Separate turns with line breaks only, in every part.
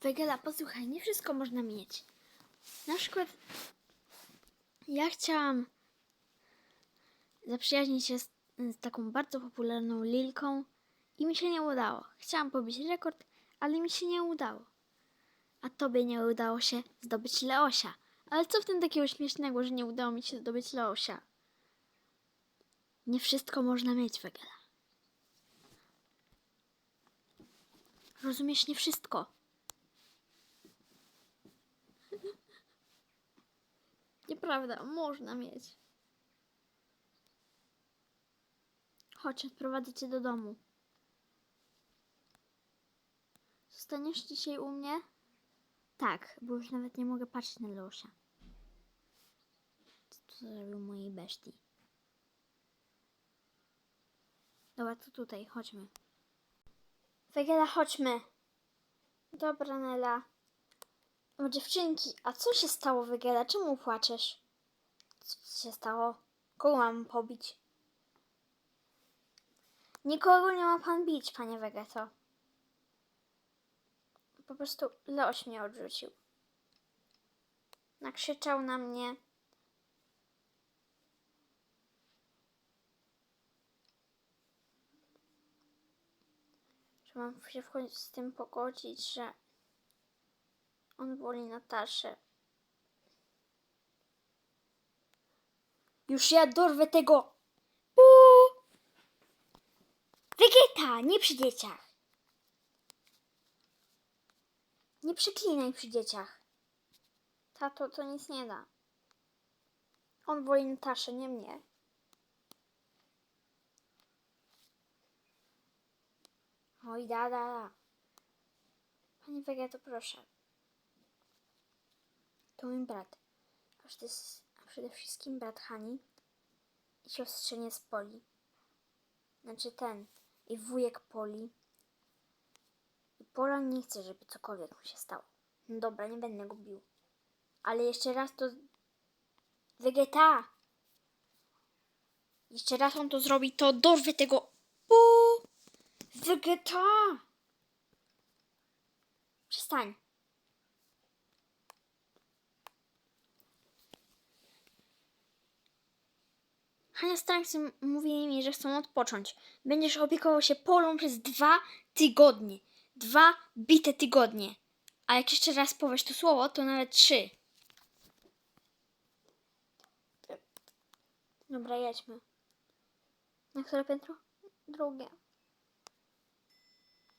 Wegela, posłuchaj, nie wszystko można mieć. Na przykład ja chciałam zaprzyjaźnić się z, z taką bardzo popularną Lilką i mi się nie udało. Chciałam pobić rekord, ale mi się nie udało. A tobie nie udało się zdobyć Leosia. Ale co w tym takiego śmiesznego, że nie udało mi się zdobyć Leosia? Nie wszystko można mieć, Wegela. Rozumiesz, nie wszystko. Nieprawda, można mieć. Chodź, odprowadzę cię do domu. Zostaniesz dzisiaj u mnie? Tak, bo już nawet nie mogę patrzeć na Leosia. Co to zrobił mojej bestii? Dobra, to tutaj, chodźmy. Wegela, chodźmy. Dobra, Nela. O, dziewczynki, a co się stało, Wygela? Czemu płaczesz? Co się stało? Kogo mam pobić? Nikogo nie ma pan bić, panie Wegeto. Po prostu Leoś mnie odrzucił. Nakrzyczał na mnie. Że mam się w końcu z tym pogodzić, że on woli Nataszę. Już ja dorwę tego. Puu! Wegeta, nie przy dzieciach. Nie przeklinaj przy dzieciach. Tato, to nic nie da. On woli Nataszę, nie mnie. Oj, da, da, da. Panie Wegeto, proszę. To mój brat. A przede, a przede wszystkim brat Hani i siostrzeniec Poli. Znaczy ten. I wujek Poli. I Pola nie chce, żeby cokolwiek mu się stało. No dobra, nie będę go bił. Ale jeszcze raz to... Wegeta! Jeszcze raz on to zrobi, to dorwę tego... Pu! Wegeta! Przestań. Hania Starks mówi mi, że chcą odpocząć. Będziesz opiekował się Polą przez dwa tygodnie. Dwa bite tygodnie. A jak jeszcze raz powiesz to słowo, to nawet trzy. Dobra, jedźmy. Na które piętro? Drugie.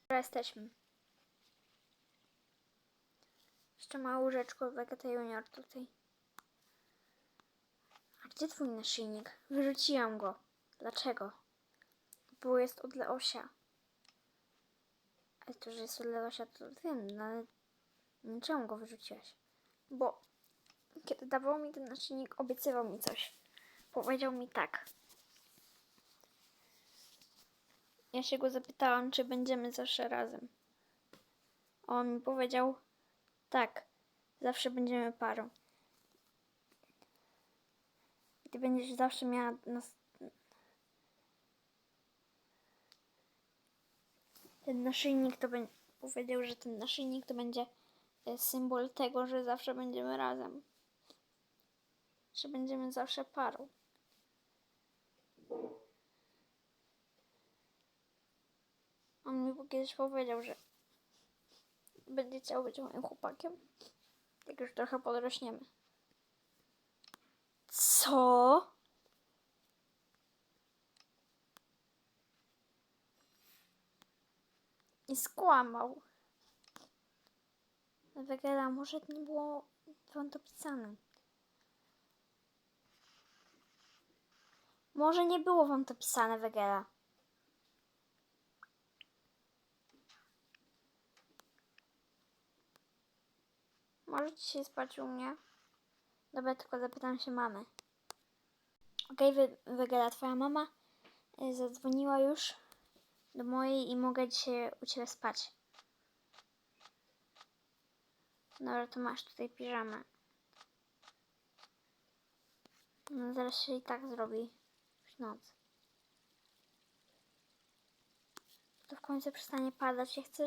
Dobra, jesteśmy. Jeszcze ma łóżeczko Vegeta Junior tutaj. Gdzie twój naszyjnik? Wyrzuciłam go. Dlaczego? Bo jest od Leosia. Ale to, że jest od Leosia, to wiem, no ale czemu go wyrzuciłaś? Bo kiedy dawał mi ten naszyjnik, obiecywał mi coś. Powiedział mi tak. Ja się go zapytałam, czy będziemy zawsze razem. A On mi powiedział, tak, zawsze będziemy parą. Ty będziesz zawsze miała nas... Ten naszyjnik to będzie... Powiedział, że ten naszyjnik to będzie e, symbol tego, że zawsze będziemy razem. Że będziemy zawsze parą. On mi kiedyś powiedział, że będzie chciał być moim chłopakiem. Jak już trochę podrośniemy. Co? I skłamał. Wegela, może nie było wam to pisane. Może nie było wam to pisane, Wegela. Możecie się spać u mnie? Dobra, tylko zapytam się mamy. Okej, okay, Wegela, twoja mama y, zadzwoniła już do mojej i mogę dzisiaj u ciebie spać. Dobra, to masz tutaj piżamę. No, zaraz się i tak zrobi w noc. To w końcu przestanie padać. Ja chcę,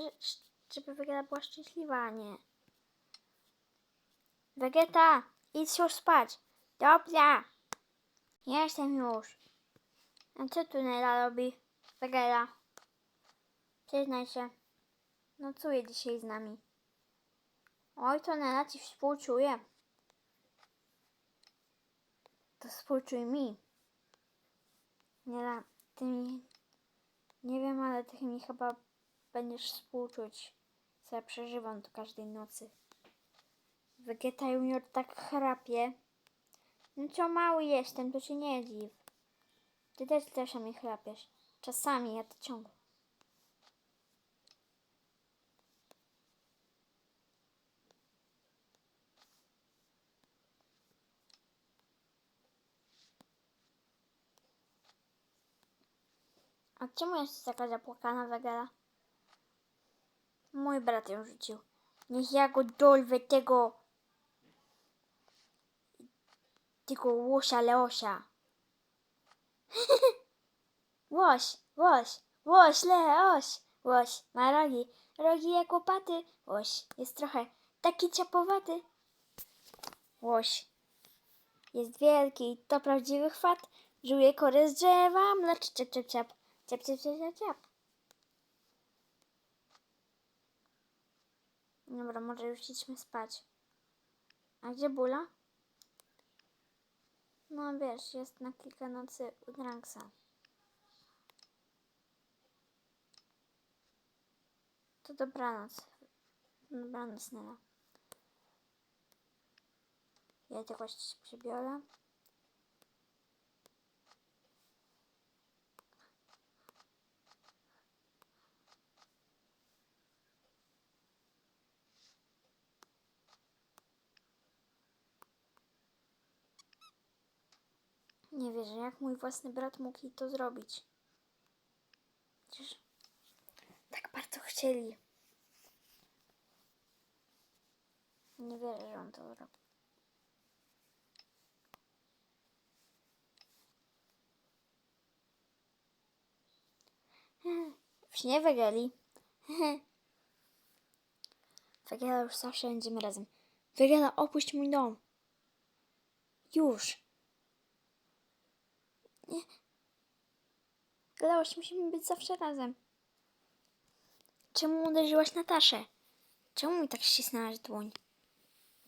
żeby Wegeta była szczęśliwa, a nie. Wegeta, idź już spać. Dobrze. Jestem już. A co tu Nela robi? Wegeta. Przyznaj się. Nocuje dzisiaj z nami. Oj, to Nela ci współczuje. To współczuj mi. Nela, ty mi... Nie wiem, ale ty mi chyba będziesz współczuć, co ja przeżywam tu każdej nocy. Vegeta Junior tak chrapie. No co mały jestem, to się nie dziw. Ty też czasami chrapiesz. Czasami, ja to ciągle. A czemu jesteś taka zapłakana, Wegela? Mój brat ją rzucił. Niech ja go dolwę tego... Tego łosia Leosia. łoś, łoś, łoś, Leoś. Łoś ma rogi, rogi jak łopaty. Łoś jest trochę taki ciapowaty. Łoś jest wielki, to prawdziwy chwat. Żuje korę z drzewa, mleczy ciap, ciap, ciap. Ciap, ciap, ciap, ciap, ciap. Dobra, może już idźmy spać. A gdzie Bula? No wiesz, jest na kilka nocy u Dranksa. To dobranoc. Dobranoc, Nela. Ja tylko się przebiorę. Nie wierzę, jak mój własny brat mógł jej to zrobić. Przecież tak bardzo chcieli. Nie wierzę, że on to zrobił. W śnie Wegeli. Wegela już zawsze będziemy razem. Wegela, opuść mój dom. Już. Nie. Gadałaś, musimy być zawsze razem. Czemu uderzyłaś Nataszę? Czemu mi tak ścisnęłaś dłoń?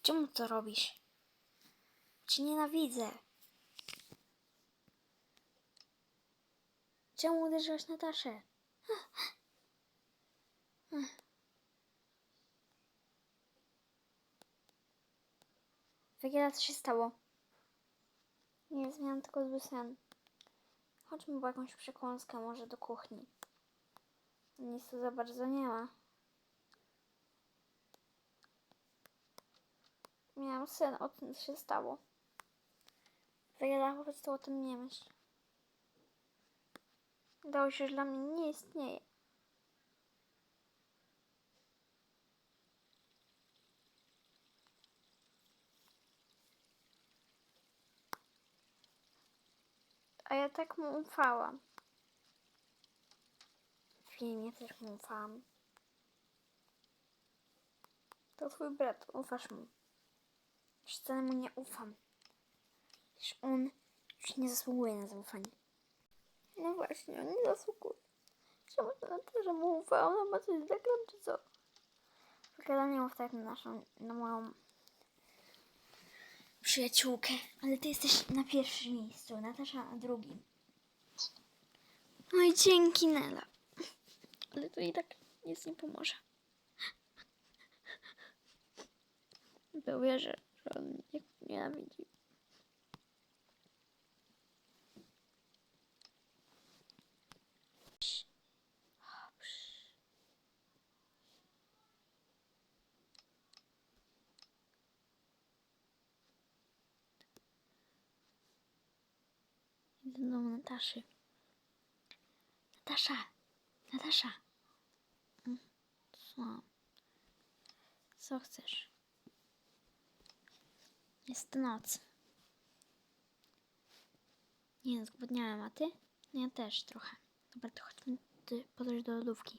Czemu to robisz? Cię nienawidzę. Czemu uderzyłaś Nataszę? Wygiela, co się stało? Nie, zmieniam tylko zły sen. Chodźmy po jakąś przekąskę, może do kuchni. Nic tu za bardzo nie ma. Miałam sen o tym, co się stało. Wygląda po prostu o tym nie myśl. Dało się, że dla mnie nie istnieje. A ja tak mu ufałam. W filmie też mu ufałam. To twój brat, ufasz mu. Już wcale mu nie ufam. Przecież on już nie zasługuje na zaufanie. No właśnie, on nie zasługuje. Czemu to na to, że mu ufał? No ma coś zagram, czy co? Wygląda nie mów tak na naszą, na moją przyjaciółkę, ale ty jesteś na pierwszym miejscu, Natasza na drugim. Oj, dzięki Nela. Ale to i tak nic nie pomoże. Bo wierzę, że on mnie nienawidzi. Idę do domu Nataszy. Natasza! Natasza! Mm, Co? Co chcesz? Jest noc. Nie, zgłodniałem, a ty? No Ja też trochę. Dobra, to chodźmy podejść do lodówki.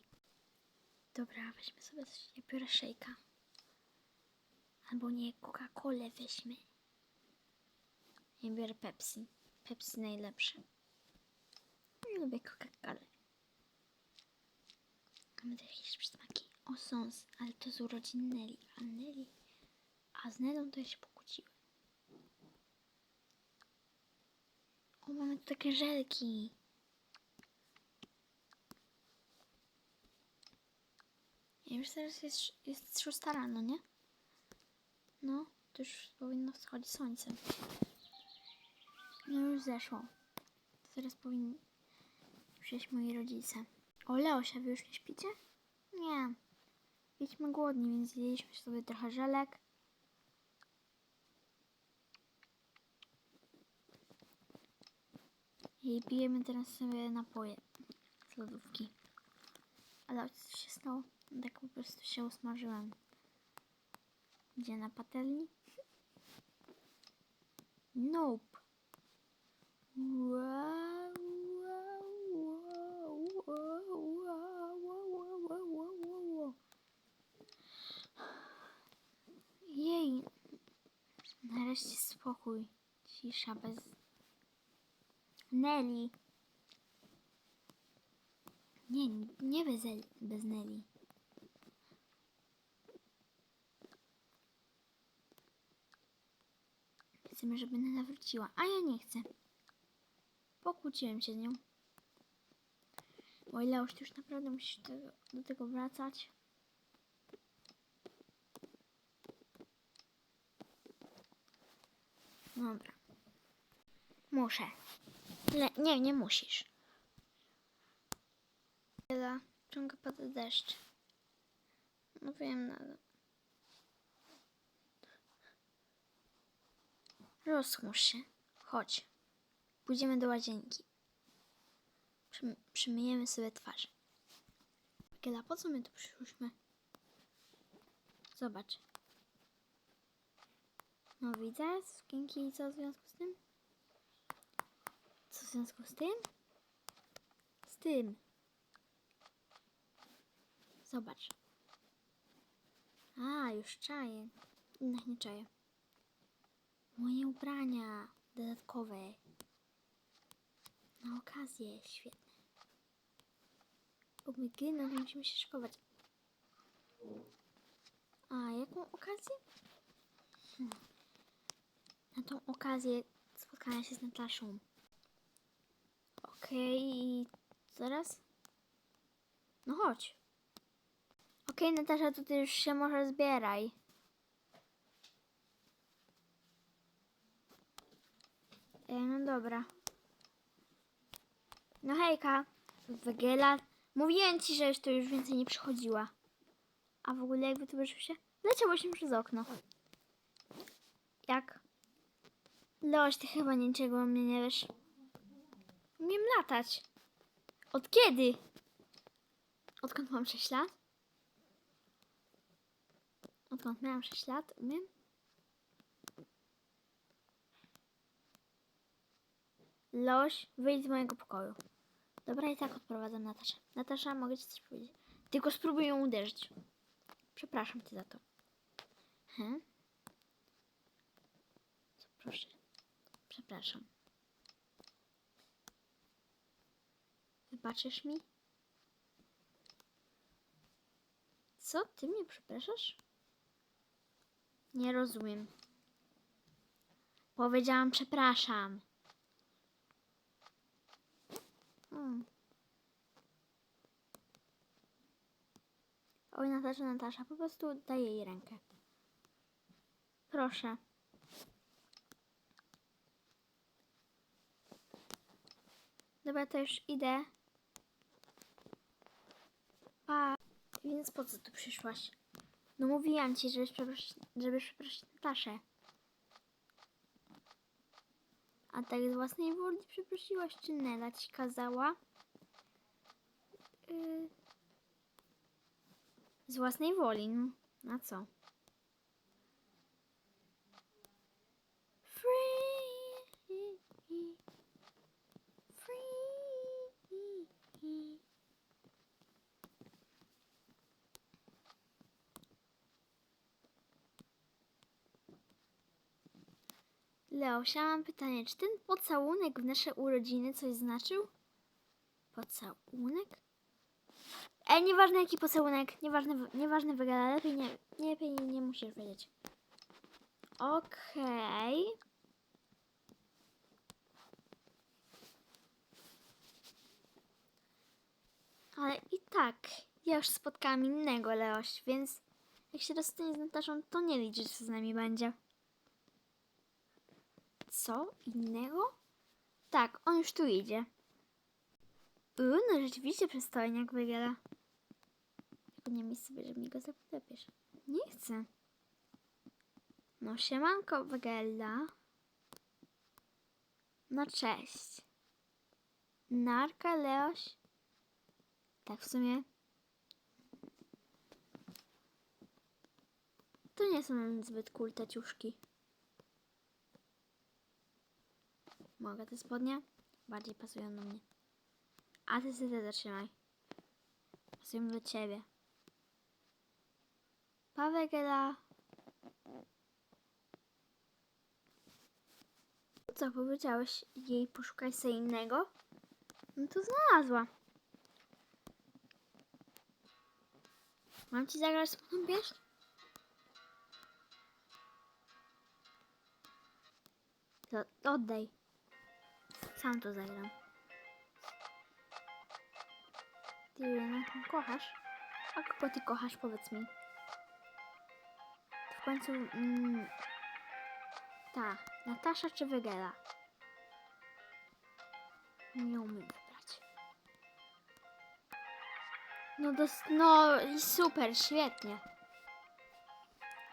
Dobra, weźmy sobie coś. Ja biorę szejka. Albo nie, Coca-Colę weźmy. Ja biorę Pepsi. Pepsi najlepsze. Lubię Coca-Colę. Mamy też jakieś przysmaki. O, sąs, ale to z urodzin Nelly. A Nelly... A z Nelą to ja się pokłóciłem. O, mamy tu takie żelki. Ja już teraz jest, jest 6 rano, nie? No, to już powinno wschodzić słońce. No już zeszło. To teraz powinni przyjść moi rodzice. O, Leosia, wy już nie śpicie? Nie. Byliśmy głodni, więc zjedliśmy sobie trochę żelek. I pijemy teraz sobie napoje z lodówki. Ale co się stało? Tak po prostu się usmażyłem. Gdzie na patelni? Nope. Jej. Nareszcie spokój. Cisza bez... Nelly. Nie, nie bez, bez Nelly. Chcemy, żeby Nela wróciła, a ja nie chcę. Pokłóciłem się z nią. O ile już już naprawdę musisz do, do tego wracać. Dobra. Muszę. Le, nie, nie musisz. Ela, ciągle pada deszcz. No wiem, no, ale... Rozchmurz się. Chodź. Pójdziemy do łazienki. Przym- przymyjemy sobie twarz. Giela, po co my tu przyszłyśmy? Zobacz. No widzę, sukienki i co w związku z tym? Co w związku z tym? Z tym. Zobacz. A, już czaję. Innych nie czaję. Moje ubrania dodatkowe. Na okazję. Świetne. O my god, no to musimy się szykować. A jaką okazję? Hmm. Na tą okazję spotkania się z Nataszą. Okej, i zaraz? No chodź. Okej, Natasza, to ty już się może zbieraj. E, no dobra. No hejka, Wegela. Mówiłem ci, że już to już więcej nie przychodziła. A w ogóle jakby to wyszło się? Leciałyśmy przez okno. Jak? Leoś, ty chyba niczego o mnie nie wiesz. Umiem latać. Od kiedy? Odkąd mam 6 lat? Odkąd miałam 6 lat, umiem? Loś, wyjdź z mojego pokoju. Dobra, i tak odprowadzam Nataszę. Natasza, mogę ci coś powiedzieć? Tylko spróbuj ją uderzyć. Przepraszam cię za to. He? Co, proszę. Przepraszam. Wybaczysz mi? Co? Ty mnie przepraszasz? Nie rozumiem. Powiedziałam przepraszam. Hmm. Oj, Natasza, Natasza, po prostu daj jej rękę. Proszę. Dobra, to już idę. Pa. Więc po co tu przyszłaś? No mówiłam ci, żebyś przeprosić, żebyś przeprosić Nataszę. A tak z własnej woli przeprosiłaś, czy Nela ci kazała? Yy, z własnej woli, no. A co? Leosia, mam pytanie, czy ten pocałunek w nasze urodziny coś znaczył? Pocałunek? Ej, nieważne jaki pocałunek, nieważne, nieważne wygada, lepiej nie, lepiej nie, musisz wiedzieć. Okej. Ale i tak, ja już spotkałam innego Leoś, więc jak się rozstanie z Nataszą, to nie liczy, co z nami będzie. Co? Innego? Tak, on już tu idzie. Uuu, no rzeczywiście przystojniak wygląda. Nie myśl sobie, że mi go zaplepiesz. Nie chcę. No siemanko wygląda. No cześć. Narka, Leoś. Tak w sumie. To nie są zbyt cool ciuszki. Mogę te spodnie? Bardziej pasują do mnie. A ty sobie zatrzymaj. Pasują do ciebie. Pawegela. Co powiedziałeś jej poszukaj sobie innego? No to znalazła. Mam ci zagrać smutną pieśń? To oddaj. Sam to zagram. Ty Juliana kochasz? A kogo ty kochasz, powiedz mi. W końcu... Mm, ta, Natasza czy Wegela? Nie umiem wybrać. No, dos- no super, świetnie.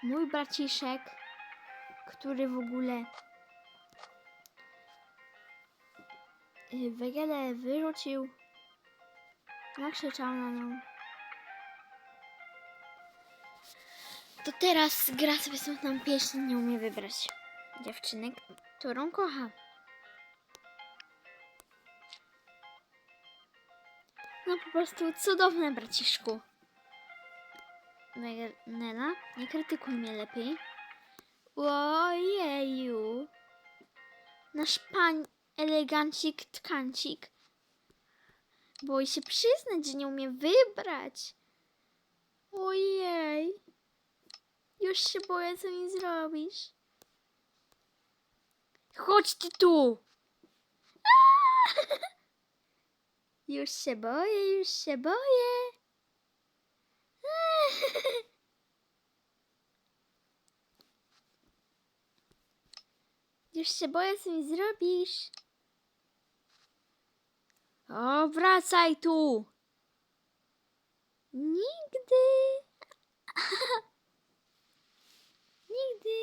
Mój braciszek, który w ogóle Wegelę wyrzucił, nakrzyczał na nią. To teraz gra sobie smutną pieśń, nie umie wybrać dziewczyny, którą kocha. No po prostu cudowne, braciszku. Nela, nie krytykuj mnie lepiej. Ojeju. Nasz pań elegancik, tkancik. Boi się przyznać, że nie umie wybrać. Ojej. Już się boję, co mi zrobisz. Chodź ty tu. Już się boję, już się boję. Już się boję, co mi zrobisz. O, wracaj tu. Nigdy. Nigdy.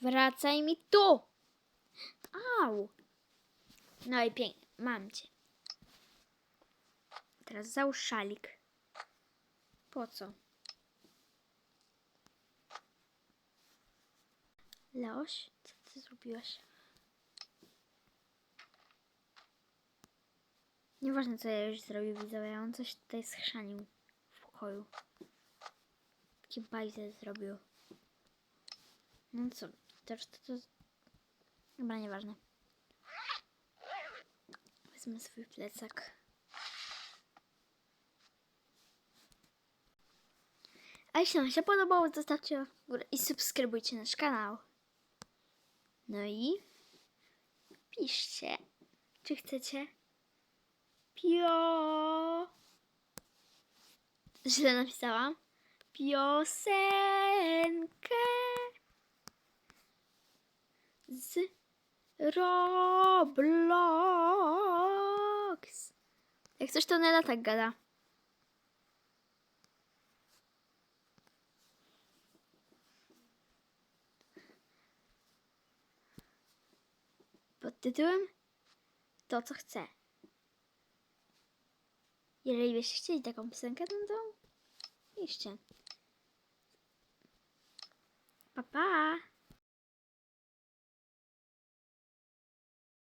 Wracaj mi tu. Au. No i pięknie, mam cię. Teraz załóż szalik. Po co? Leoś, co ty zrobiłaś? Nieważne co ja już zrobił, widzowie, on coś tutaj schrzanił w pokoju. Taki bajzel zrobił. No co, też to, to... Dobra, nieważne. Wezmę swój plecak. A jeśli Wam się podobało, zostawcie w górę i subskrybujcie nasz kanał. No i piszcie, czy chcecie pio... Źle napisałam. Piosenkę z Roblox. Jak coś to Nela tak gada. Pod tytułem To, co chcę. Jeżeli byście chcieli taką piosenkę, no to piszcie. Pa, pa!